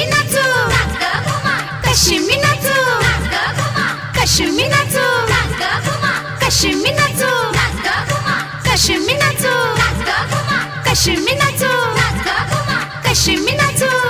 मी नाचू कशी मी नाचू कशी मी नाचू कशी मी नाचू कशी मी नाचू कशी मी नाचू कशी मी नाचू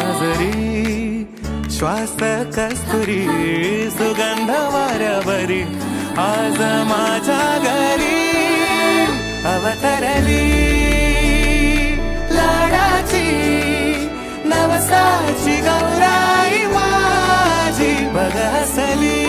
श्वास कस्तुरी सुगंध वाऱ्यावरी आज माझ्या घरी अवतरली. लाडाची नवसाची गौराई माझी बघसली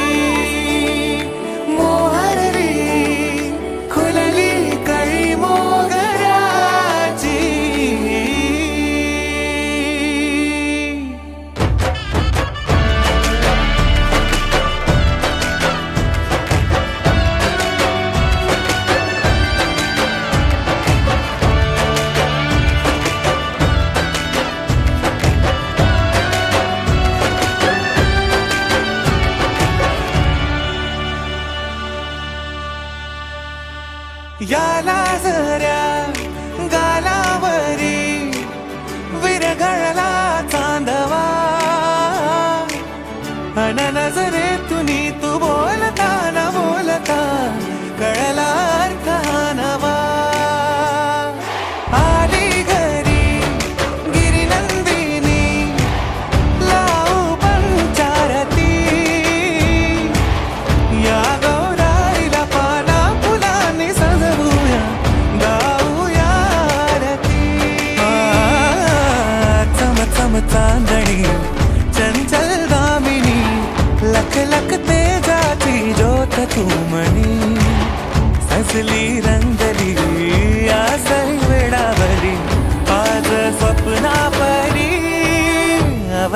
ananasa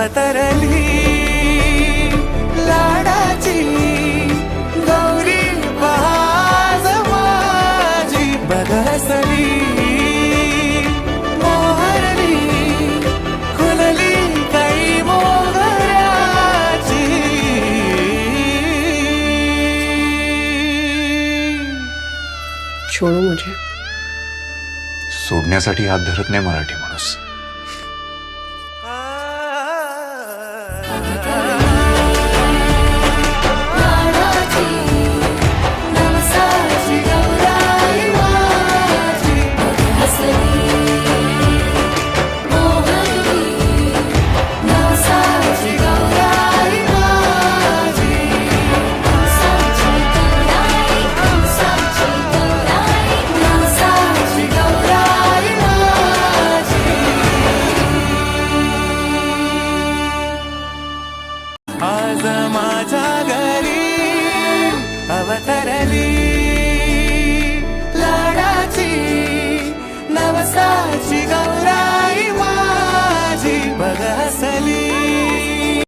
अवतरली लाडाची गौरी बहाज माझी बघसली मोहरली खुलली काही मोगऱ्याची छोडो मुझे. सोडण्यासाठी हात धरत नाही मराठी माणूस.